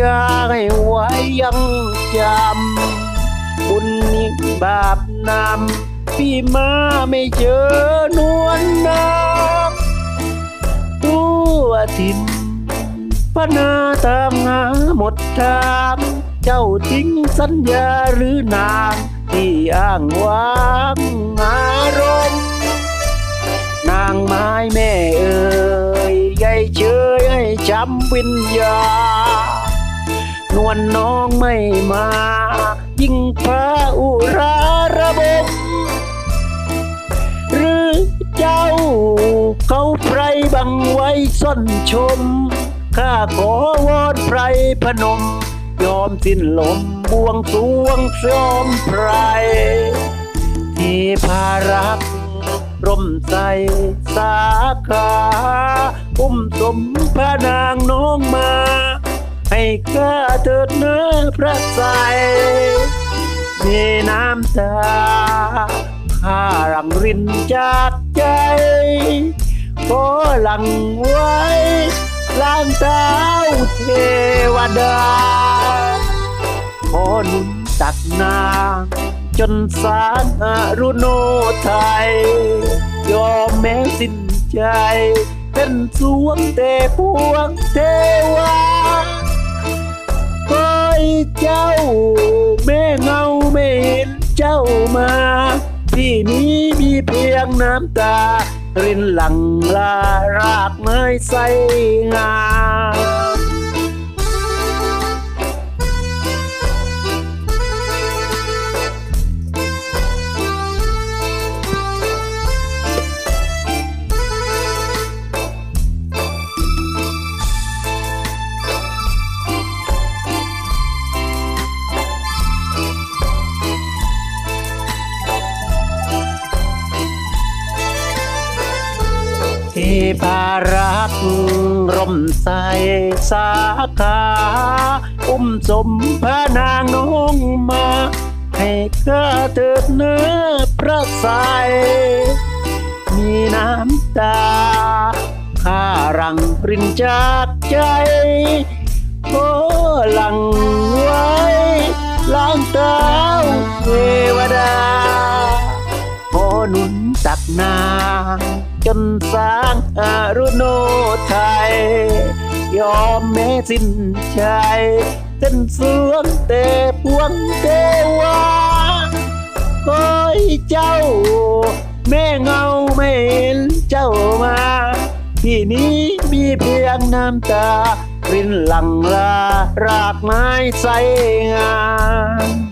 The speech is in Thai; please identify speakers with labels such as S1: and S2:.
S1: ญาให้ไว้ยังจำ บุญนี้บาปนำพี่มาไม่เจอนวลนางตัวทิมพนาตามหาหมดทางเจ้าทิ้งสัญญาหรือนางที่อ้างว้าง ให้จำวิญญา นวลน้องไม่มา ยิ่งพระอุราระบมหรือเจ้า เขาไพรบังไว้ซ่นชม ข้าขอวอนไพรพนม ยอมสิ้นลมบวงสวงยอมไพรที่พารัก ร่มใสสาขาอุ้มสมพระนางน้องมา ให้ข้าเถิดเนื้อพระใสมีน้ำตาข้ารังรินจากใจขอหลังไว้ล้างเท้าเทวดาขอหนุนตักนาง จนสารอรุโนไทย ยอมแม้สิ้นใจ เป็นสวงแต่พวงเทวาคอยเจ้า แม่เงาไม่เห็นเจ้ามา ที่นี้มีเพียงน้ำตา รินหลังลารากไม้ใสงา มที่พารักร่มใสสาขาอุ้มสมพระนางน้องมา ให้ข้าเถิดเนื้อพระสายมีน้ำตาข้ารังปรินจากใจโอ้หลังไว้ล้างเท้าเทวดาขอหนุนตักนาง จนสร้างอารุโนไทย ยอมแม้สิ้นใจเส้นสวงแต่พวงเทวาคอยเจ้า แม่เงาไม่เห็นเจ้ามา ที่นี้มีเพียงน้ำตารินหลังลารากไม้ใสงาม